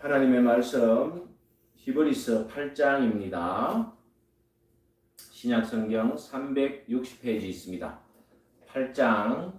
하나님의 말씀 히브리서 8장입니다. 신약 성경 360페이지 있습니다. 8장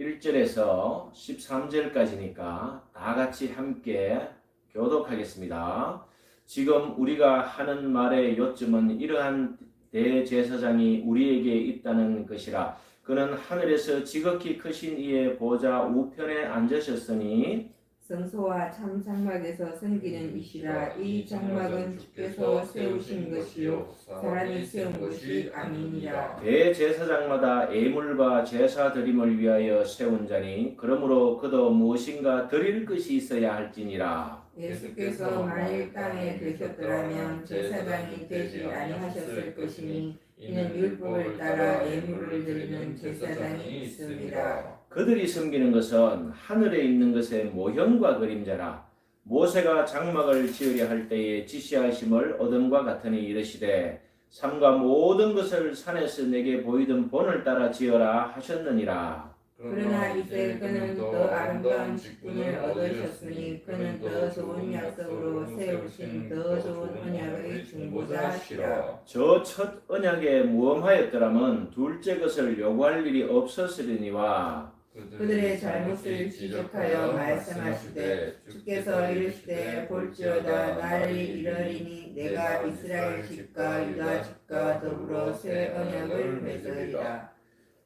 1절에서 13절까지니까 다 같이 함께 교독하겠습니다. 지금 우리가 하는 말의 요점은 이러한 대제사장이 우리에게 있다는 것이라 그는 하늘에서 지극히 크신 이의 보좌 우편에 앉으셨으니 성소와 참 장막에서 섬기는 이시라. 이 장막은 주께서 세우신 것이요. 사람이 세운 것이 아니니라 대제사장마다 예물과 제사 드림을 위하여 세운 자니 그러므로 그도 무엇인가 드릴 것이 있어야 할지니라. 예수께서 만일 땅에 계셨더라면 제사장이 되지 아니하셨을 것이니 이는 율법을 따라 예물을 드리는 제사장이 있습니다 그들이 섬기는 것은 하늘에 있는 것의 모형과 그림자라 모세가 장막을 지으려 할 때에 지시하심을 얻음과 같으니 이르시되 삼가 모든 것을 산에서 내게 보이던 본을 따라 지어라 하셨느니라. 그러나 이제 그는 더 아름다운 직분을 얻으셨으니 그는 더 좋은 약속으로 세우신 더 좋은 언약의 중보자시라. 저 첫 언약에 무엄하였더라면 둘째 것을 요구할 일이 없었으리니와 그들의 잘못을 지적하여 말씀하시되 주께서 이르시되 볼지어다 나를 이르리니 내가 이스라엘 집과 유다 집과 더불어 새 언약을 맺으리라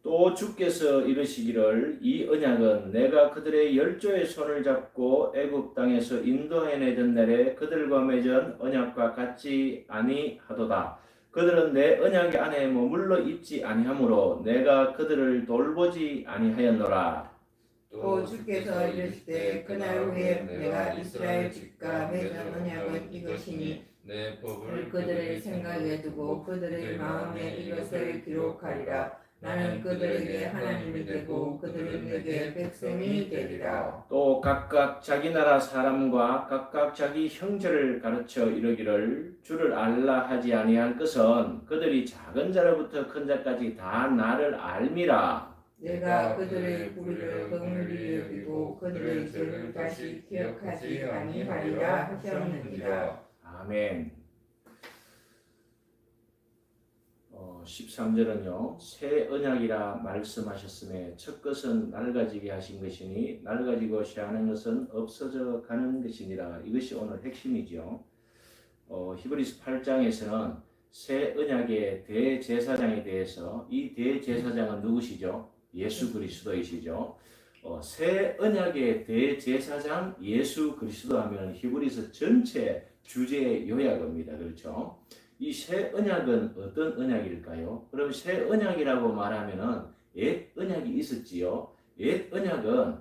또 주께서 이르시기를 이 언약은 내가 그들의 열조의 손을 잡고 애굽 땅에서 인도해내던 날에 그들과 맺은 언약과 같지 아니하도다. 그들은 내 언약 안에 머물러 있지 아니하므로 내가 그들을 돌보지 아니하였노라. 또 주께서 이르시되 그날 후에 내가 이스라엘 집과 맺은 언약은 이것이니 내 법을 그들의 생각에 두고 그들의 마음에 이것을 기록하리라 나는 그들에게 하나님이 되고 그들은 내게 백성이 되리라 또 각각 자기 나라 사람과 각각 자기 형제를 가르쳐 이르기를 주를 알라 하지 아니할 것은 그들이 작은 자로부터 큰 자까지 다 나를 알미라. 내가 그들의 뿌리를 극률히 여기고 그들의 죄를 다시 기억하지 아니하리라 하셨느니라 아멘. 어, 13절은요. 새 언약이라 말씀하셨음에 첫 것은 낡아지게 하신 것이니 낡아지고 쇠하는 것은 없어져 가는 것이니라. 이것이 오늘 핵심이죠. 어, 히브리스 8장에서는 새 언약의 대제사장에 대해서 이 대제사장은 누구시죠? 예수 그리스도이시죠. 어, 새 언약의 대제사장 예수 그리스도 하면 히브리서 전체 주제의 요약입니다. 그렇죠? 이 새 언약은 어떤 언약일까요? 그럼 새 언약이라고 말하면은 옛 언약이 있었지요. 옛 언약은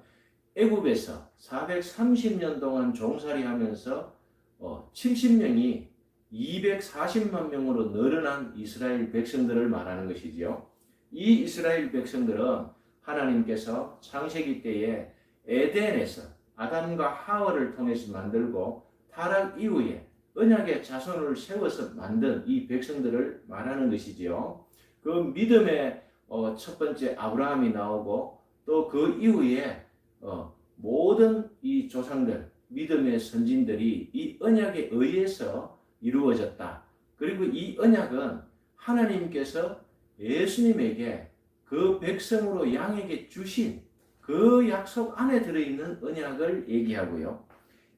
애굽에서 430년 동안 종살이 하면서 어, 70명이 240만 명으로 늘어난 이스라엘 백성들을 말하는 것이지요. 이 이스라엘 백성들은 하나님께서 창세기 때에 에덴에서 아담과 하와를 통해서 만들고 타락 이후에 언약의 자손을 세워서 만든 이 백성들을 말하는 것이지요. 그 믿음의 어, 첫 번째 아브라함이 나오고 또 그 이후에 어, 모든 이 조상들 믿음의 선진들이 이 언약에 의해서 이루어졌다. 그리고 이 언약은 하나님께서 예수님에게 그 백성으로 양에게 주신 그 약속 안에 들어있는 언약을 얘기하고요.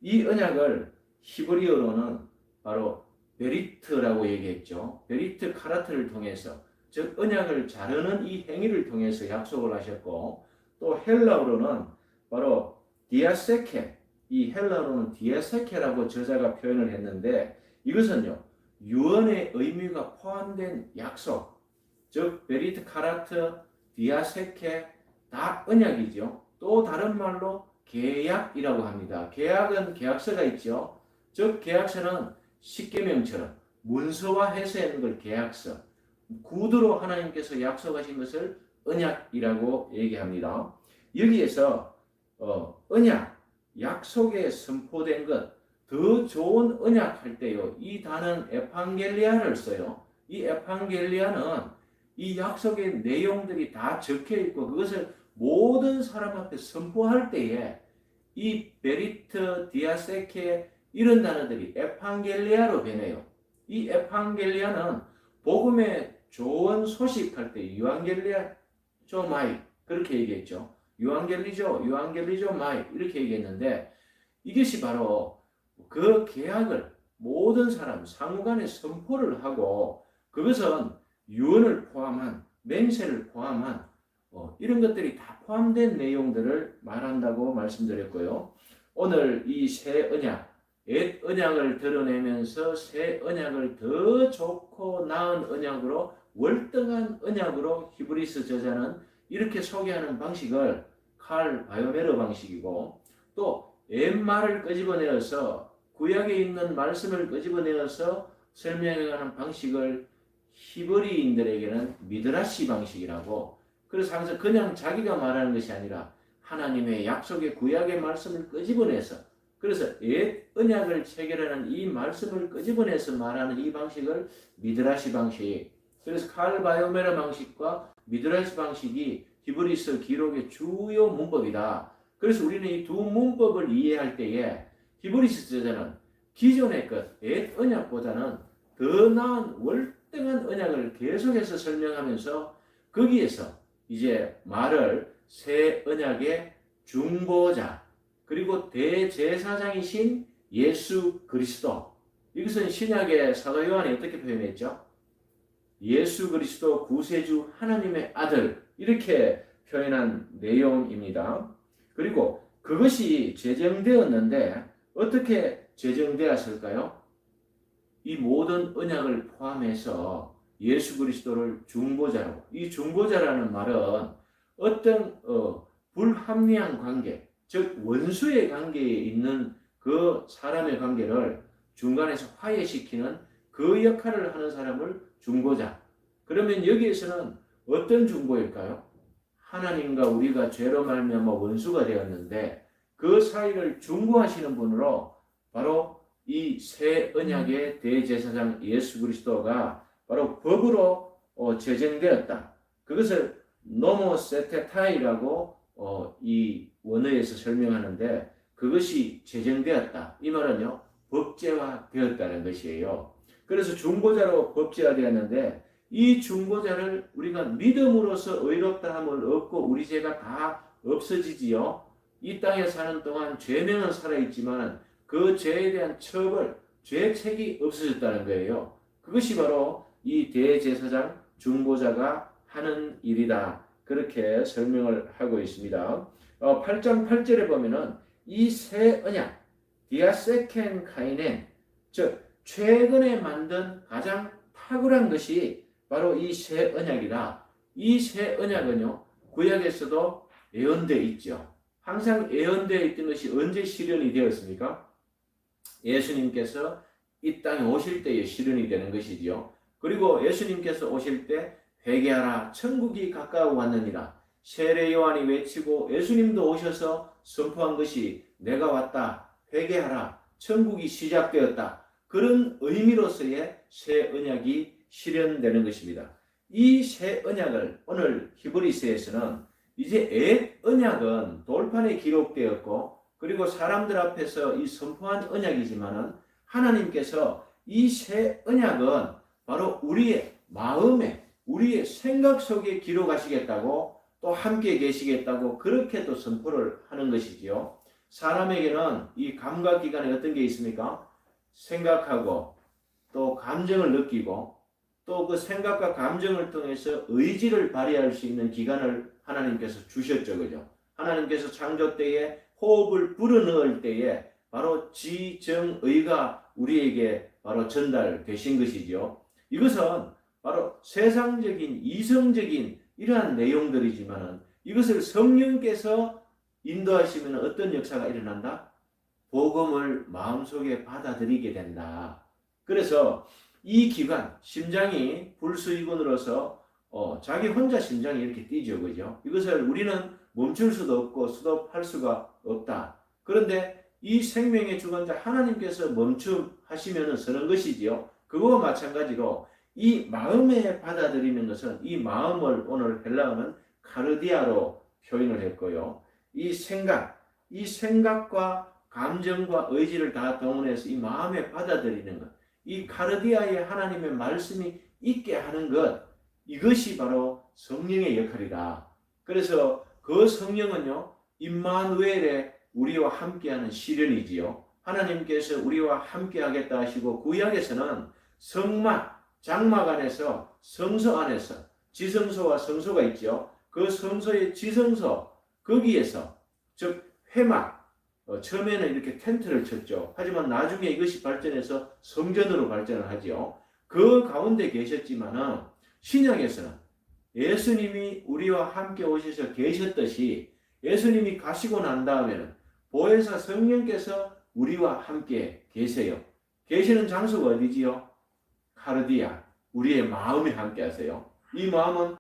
이 언약을 히브리어로는 바로 베리트라고 얘기했죠. 베리트 카라트를 통해서 즉 언약을 자르는 이 행위를 통해서 약속을 하셨고 또 헬라어로는 바로 디아세케 이 헬라어로는 디아세케라고 저자가 표현을 했는데 이것은요 유언의 의미가 포함된 약속 즉 베리트 카라트 디아세케 다 언약이죠. 또 다른 말로 계약이라고 합니다. 계약은 계약서가 있죠. 즉 계약서는 십계명처럼 문서화해서 하는 걸 계약서. 구두로 하나님께서 약속하신 것을 언약이라고 얘기합니다. 여기에서 어, 언약, 약속에 선포된 것, 더 좋은 언약 할 때요. 이 단어는 에판겔리아를 써요. 이 에판겔리아는 이 약속의 내용들이 다 적혀 있고 그것을 모든 사람 앞에 선포할 때에 이 베리트 디아세케 이런 단어들이 에판겔리아로 변해요. 이 에판겔리아는 복음의 좋은 소식할 때 유앙겔리아 조마이 그렇게 얘기했죠. 유앙겔리죠, 유앙겔리죠 마이 이렇게 얘기했는데 이것이 바로 그 계약을 모든 사람 상호간에 선포를 하고 그것은 유언을 포함한 맹세를 포함한 어, 이런 것들이 다 포함된 내용들을 말한다고 말씀드렸고요. 오늘 이 새 언약, 옛 언약을 드러내면서 새 언약을 더 좋고 나은 언약으로 월등한 언약으로 히브리스 저자는 이렇게 소개하는 방식을 칼 바이오메르 방식이고 또 옛말을 끄집어내어서 구약에 있는 말씀을 끄집어내어서 설명하는 방식을 히브리인들에게는 미드라시 방식이라고 그래서 항상 그냥 자기가 말하는 것이 아니라 하나님의 약속의 구약의 말씀을 끄집어내서 그래서 옛 언약을 체결하는 이 말씀을 끄집어내서 말하는 이 방식을 미드라시 방식 그래서 칼 바이오메르 방식과 미드라시 방식이 히브리서 기록의 주요 문법이다. 그래서 우리는 이 두 문법을 이해할 때에 히브리서 저자는 기존의 것, 옛 언약보다는 더 나은 월등한 언약을 계속해서 설명하면서 거기에서 이제 말을 새 언약의 중보자 그리고 대제사장이신 예수 그리스도 이것은 신약의 사도 요한이 어떻게 표현했죠? 예수 그리스도 구세주 하나님의 아들 이렇게 표현한 내용입니다. 그리고 그것이 제정되었는데 어떻게 제정되었을까요? 이 모든 언약을 포함해서 예수 그리스도를 중보자로 이 중보자라는 말은 어떤 어, 불합리한 관계 즉 원수의 관계에 있는 그 사람의 관계를 중간에서 화해시키는 그 역할을 하는 사람을 중보자 그러면 여기에서는 어떤 중보일까요? 하나님과 우리가 죄로 말미암아 원수가 되었는데 그 사이를 중보하시는 분으로 바로 이 새 언약의 대제사장 예수 그리스도가 바로 법으로 어, 제정되었다. 그것을 노모 세테타이라고 어, 이 원어에서 설명하는데 그것이 제정되었다. 이 말은요 법제화 되었다는 것이에요. 그래서 중보자로 법제화 되었는데 이 중보자를 우리가 믿음으로써 의롭다 함을 얻고 우리 죄가 다 없어지지요. 이 땅에 사는 동안 죄명은 살아있지만 그 죄에 대한 처벌, 죄책이 없어졌다는 거예요. 그것이 바로 이 대제사장 중보자가 하는 일이다. 그렇게 설명을 하고 있습니다. 어, 8장 8절에 보면은 이 새 언약, 디아세켄 카이넨, 즉 최근에 만든 가장 탁월한 것이 바로 이 새 언약이다. 이새 언약은요 구약에서도 예언되어 있죠. 항상 예언되어 있던 것이 언제 실현이 되었습니까? 예수님께서 이 땅에 오실 때에 실현이 되는 것이지요. 그리고 예수님께서 오실 때 회개하라. 천국이 가까워 왔느니라. 세례 요한이 외치고 예수님도 오셔서 선포한 것이 내가 왔다. 회개하라. 천국이 시작되었다. 그런 의미로서의 새 언약이 실현되는 것입니다. 이 새 언약을 오늘 히브리서에서는 이제 옛 언약은 돌판에 기록되었고 그리고 사람들 앞에서 이 선포한 언약이지만은 하나님께서 이 새 언약은 바로 우리의 마음에 우리의 생각 속에 기록하시겠다고 또 함께 계시겠다고 그렇게 또 선포를 하는 것이지요. 사람에게는 이 감각 기관에 어떤 게 있습니까? 생각하고 또 감정을 느끼고 또 그 생각과 감정을 통해서 의지를 발휘할 수 있는 기관을 하나님께서 주셨죠. 그죠? 하나님께서 창조 때에 호흡을 불어넣을 때에 바로 지정의가 우리에게 바로 전달되신 것이죠. 이것은 바로 세상적인 이성적인 이러한 내용들이지만은 이것을 성령께서 인도하시면 어떤 역사가 일어난다? 복음을 마음속에 받아들이게 된다. 그래서 이 기관, 심장이 불수이군으로서 어, 자기 혼자 심장이 이렇게 뛰죠. 그죠? 이것을 우리는 멈출 수도 없고 스톱할 수가 없다. 그런데 이 생명의 주관자 하나님께서 멈춤하시면 서는 것이지요. 그거와 마찬가지로 이 마음에 받아들이는 것은 이 마음을 오늘 헬라어는 카르디아로 표현을 했고요. 이 생각, 이 생각과 감정과 의지를 다 동원해서 이 마음에 받아들이는 것, 이 카르디아의 하나님의 말씀이 있게 하는 것, 이것이 바로 성령의 역할이다. 그래서 그 성령은요, 임마누엘의 우리와 함께하는 시련이지요. 하나님께서 우리와 함께하겠다 하시고 구약에서는 성막, 장막 안에서 성서 안에서 지성소와 성소가 있죠. 그 성소의 지성소 거기에서 즉 회막 어, 처음에는 이렇게 텐트를 쳤죠. 하지만 나중에 이것이 발전해서 성전으로 발전을 하지요. 그 가운데 계셨지만은 신약에서는 예수님이 우리와 함께 오셔서 계셨듯이 예수님이 가시고 난 다음에는 보혜사 성령께서 우리와 함께 계세요. 계시는 장소가 어디지요? 카르디아, 우리의 마음에 함께 하세요. 이 마음은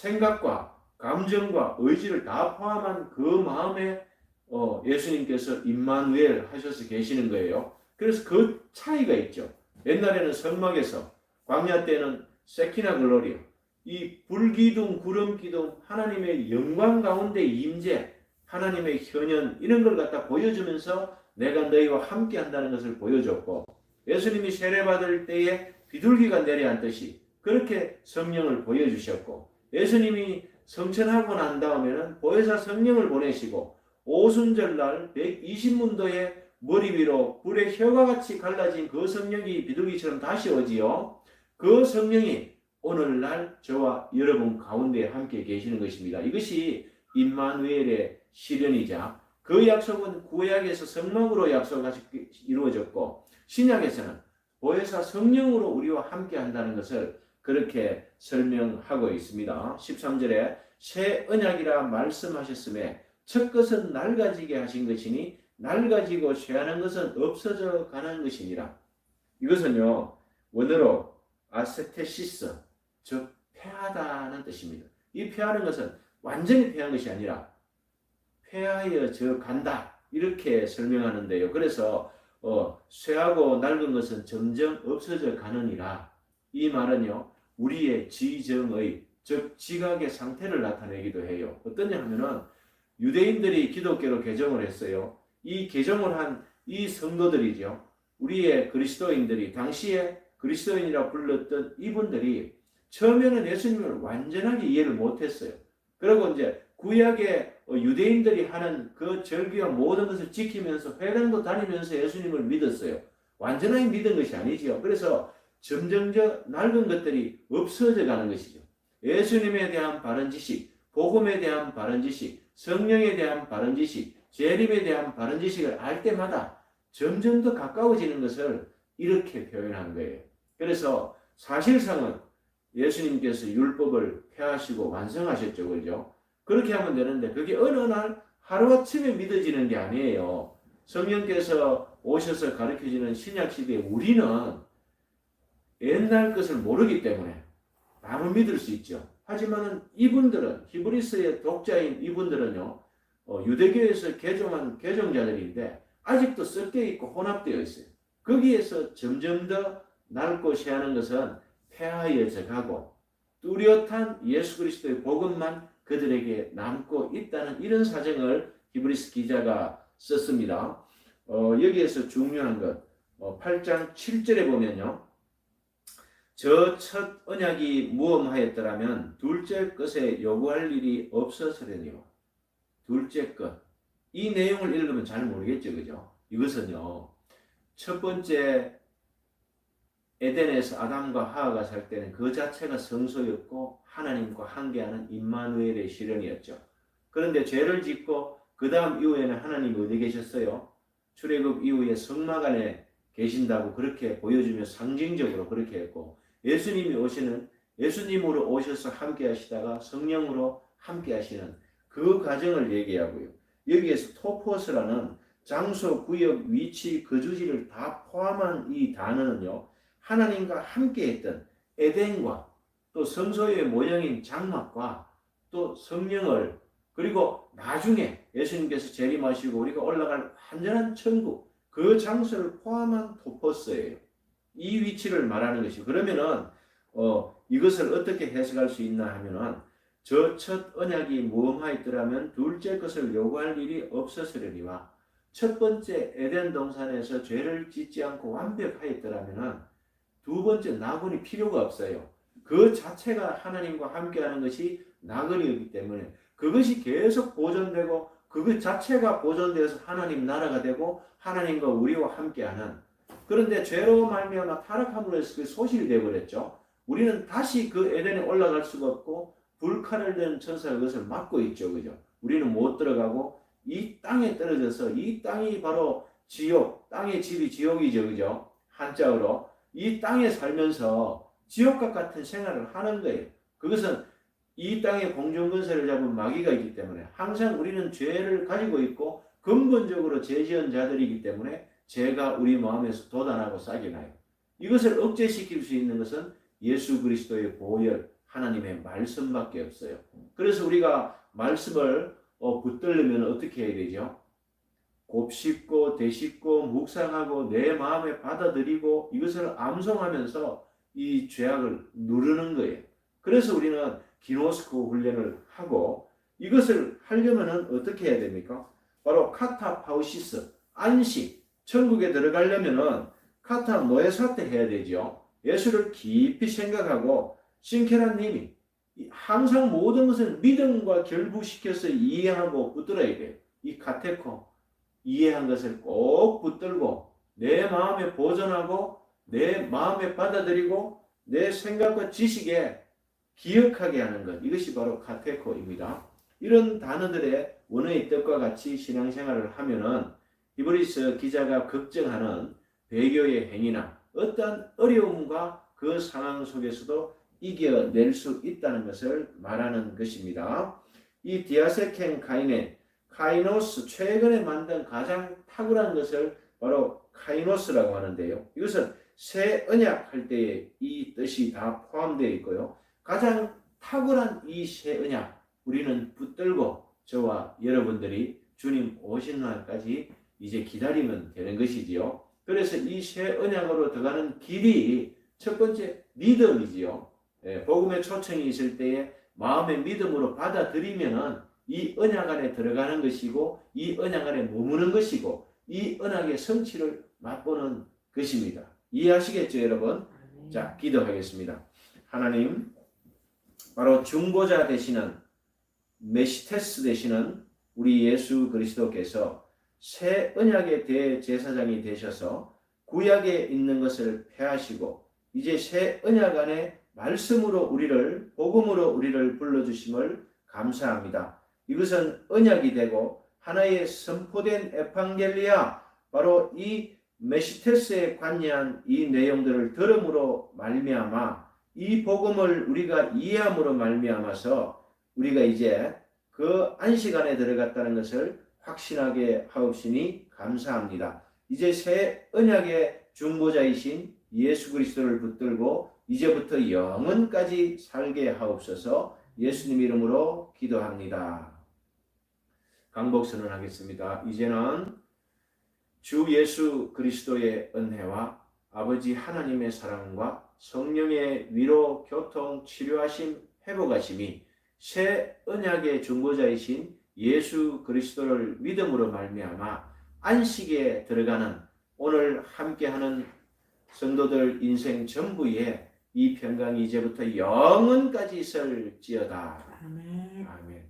생각과 감정과 의지를 다 포함한 그 마음에 어, 예수님께서 임마누엘 하셔서 계시는 거예요. 그래서 그 차이가 있죠. 옛날에는 성막에서 광야 때는 세키나 글로리오 이 불기둥 구름 기둥 하나님의 영광 가운데 임재 하나님의 현현 이런 걸 갖다 보여주면서 내가 너희와 함께 한다는 것을 보여줬고 예수님이 세례 받을 때에 비둘기가 내려앉듯이 그렇게 성령을 보여주셨고 예수님이 성천하고 난 다음에는 보혜사 성령을 보내시고 오순절날 120문도의 머리 위로 불의 혀가 같이 갈라진 그 성령이 비둘기처럼 다시 오지요. 그 성령이 오늘날 저와 여러분 가운데 함께 계시는 것입니다. 이것이 임마누엘의 실현이자 그 약속은 구약에서 성령으로 약속이 이루어졌고 신약에서는 보혜사 성령으로 우리와 함께 한다는 것을 그렇게 설명하고 있습니다. 13절에 새 언약이라 말씀하셨음에 첫 것은 낡아지게 하신 것이니 낡아지고 쇠하는 것은 없어져 가는 것이니라. 이것은요 원어로 아세테시스 즉 폐하다는 뜻입니다. 이 폐하는 것은 완전히 폐한 것이 아니라 폐하여 저 간다 이렇게 설명하는데요. 그래서 어, 쇠하고 낡은 것은 점점 없어져 가느니라. 이 말은요 우리의 지정의 즉 지각의 상태를 나타내기도 해요. 어떠냐 하면은 유대인들이 기독교로 개정을 했어요. 이 개정을 한 이 성도들이죠. 우리의 그리스도인들이 당시에 그리스도인이라 불렀던 이분들이 처음에는 예수님을 완전하게 이해를 못했어요. 그리고 이제 구약의 유대인들이 하는 그 절기와 모든 것을 지키면서 회당도 다니면서 예수님을 믿었어요. 완전하게 믿은 것이 아니지요. 그래서 점점 저 낡은 것들이 없어져 가는 것이죠. 예수님에 대한 바른 지식, 복음에 대한 바른 지식, 성령에 대한 바른 지식, 재림에 대한 바른 지식을 알 때마다 점점 더 가까워지는 것을 이렇게 표현한 거예요. 그래서 사실상은 예수님께서 율법을 폐하시고 완성하셨죠. 그죠? 그렇게 하면 되는데 그게 어느 날 하루아침에 믿어지는 게 아니에요. 성령께서 오셔서 가르쳐주는 신약시대에 우리는 옛날 것을 모르기 때문에 바로 믿을 수 있죠. 하지만은 이분들은 히브리스의 독자인 이분들은요 어, 유대교에서 개종한 개종자들인데 아직도 섞여 있고 혼합되어 있어요. 거기에서 점점 더 낡고 쇠하는 것은 폐하여져 가고 뚜렷한 예수 그리스도의 복음만 그들에게 남고 있다는 이런 사정을 히브리스 기자가 썼습니다. 어, 여기에서 중요한 것 어, 8장 7절에 보면요. 저 첫 언약이 무엄하였더라면 둘째 것에 요구할 일이 없어서려니와 둘째 것. 이 내용을 읽으면 잘 모르겠죠. 그죠? 이것은요. 첫 번째 에덴에서 아담과 하하가 살 때는 그 자체가 성소였고 하나님과 함께하는 임마누엘의 실현이었죠. 그런데 죄를 짓고 그 다음 이후에는 하나님이 어디 계셨어요? 출애굽 이후에 성막 안에 계신다고 그렇게 보여주며 상징적으로 그렇게 했고 예수님이 오시는 예수님으로 오셔서 함께 하시다가 성령으로 함께 하시는 그 과정을 얘기하고요. 여기에서 토포스라는 장소, 구역, 위치, 거주지를 다 포함한 이 단어는요. 하나님과 함께 했던 에덴과 또 성소의 모형인 장막과 또 성령을 그리고 나중에 예수님께서 재림하시고 우리가 올라갈 완전한 천국 그 장소를 포함한 토포스예요. 이 위치를 말하는 것이 그러면은 어, 이것을 어떻게 해석할 수 있나 하면은 저 첫 언약이 무엄하였더라면 둘째 것을 요구할 일이 없었으려니와 첫 번째 에덴 동산에서 죄를 짓지 않고 완벽하였더라면은 두 번째 나군이 필요가 없어요. 그 자체가 하나님과 함께하는 것이 나그네이기 때문에 그것이 계속 보존되고 그것 자체가 보존되어서 하나님 나라가 되고 하나님과 우리와 함께하는 그런데 죄로 말미암아 타락함으로 해서 그 소실이 되어버렸죠. 우리는 다시 그 에덴에 올라갈 수가 없고 불칼을 든 천사가 그것을 막고 있죠. 그죠? 우리는 못 들어가고 이 땅에 떨어져서 이 땅이 바로 지옥, 땅의 집이 지옥이죠. 그죠? 한자어로 이 땅에 살면서 지옥과 같은 생활을 하는 거예요. 그것은 이 땅에 공중건설을 잡은 마귀가 있기 때문에 항상 우리는 죄를 가지고 있고 근본적으로 죄 지은 자들이기 때문에 죄가 우리 마음에서 돋아나고 싹이 나요. 이것을 억제시킬 수 있는 것은 예수 그리스도의 보혈, 하나님의 말씀밖에 없어요. 그래서 우리가 말씀을 어, 붙들려면 어떻게 해야 되죠? 곱씹고 되씹고 묵상하고 내 마음에 받아들이고 이것을 암송하면서 이 죄악을 누르는 거예요. 그래서 우리는 기노스코 훈련을 하고 이것을 하려면은 어떻게 해야 됩니까? 바로 카타파우시스 안식 천국에 들어가려면은 카타 노예 사태 해야 되죠. 예수를 깊이 생각하고 신케라님이 항상 모든 것을 믿음과 결부시켜서 이해하고 붙들어야 돼요. 이 카테코 이해한 것을 꼭 붙들고 내 마음에 보존하고 내 마음에 받아들이고 내 생각과 지식에 기억하게 하는 것 이것이 바로 카테코입니다. 이런 단어들의 원어의 뜻과 같이 신앙생활을 하면은 히브리스 기자가 걱정하는 배교의 행위나 어떠한 어려움과 그 상황 속에서도 이겨낼 수 있다는 것을 말하는 것입니다. 이 디아세켄 카이네 카이노스 최근에 만든 가장 탁월한 것을 바로 카이노스라고 하는데요. 이것은 새 언약 할 때에 이 뜻이 다 포함되어 있고요. 가장 탁월한 이 새 언약 우리는 붙들고 저와 여러분들이 주님 오신 날까지 이제 기다리면 되는 것이지요. 그래서 이 새 언약으로 들어가는 길이 첫 번째 믿음이지요. 예, 복음의 초청이 있을 때에 마음의 믿음으로 받아들이면은 이 언약 안에 들어가는 것이고 이 언약 안에 머무는 것이고 이 언약의 성취를 맛보는 것입니다. 이해하시겠죠, 여러분? 자, 기도하겠습니다. 하나님, 바로 중보자 되시는 메시테스 되시는 우리 예수 그리스도께서 새 언약의 대제사장이 되셔서 구약에 있는 것을 폐하시고 이제 새 언약 안에 말씀으로 우리를 복음으로 우리를 불러주심을 감사합니다. 이것은 언약이 되고 하나의 선포된 에판겔리아 바로 이 메시테스에 관여한 이 내용들을 들음으로 말미암아 이 복음을 우리가 이해함으로 말미암아서 우리가 이제 그 안식 안에 들어갔다는 것을 확신하게 하옵시니 감사합니다. 이제 새 언약의 중보자이신 예수 그리스도를 붙들고 이제부터 영원까지 살게 하옵소서 예수님 이름으로 기도합니다. 강복 선언하겠습니다. 이제는 주 예수 그리스도의 은혜와 아버지 하나님의 사랑과 성령의 위로 교통 치료하심 회복하심이 새 언약의 중보자이신 예수 그리스도를 믿음으로 말미암아 안식에 들어가는 오늘 함께하는 성도들 인생 전부에 이 평강이 이제부터 영원까지 있을지어다. 아멘. 아멘.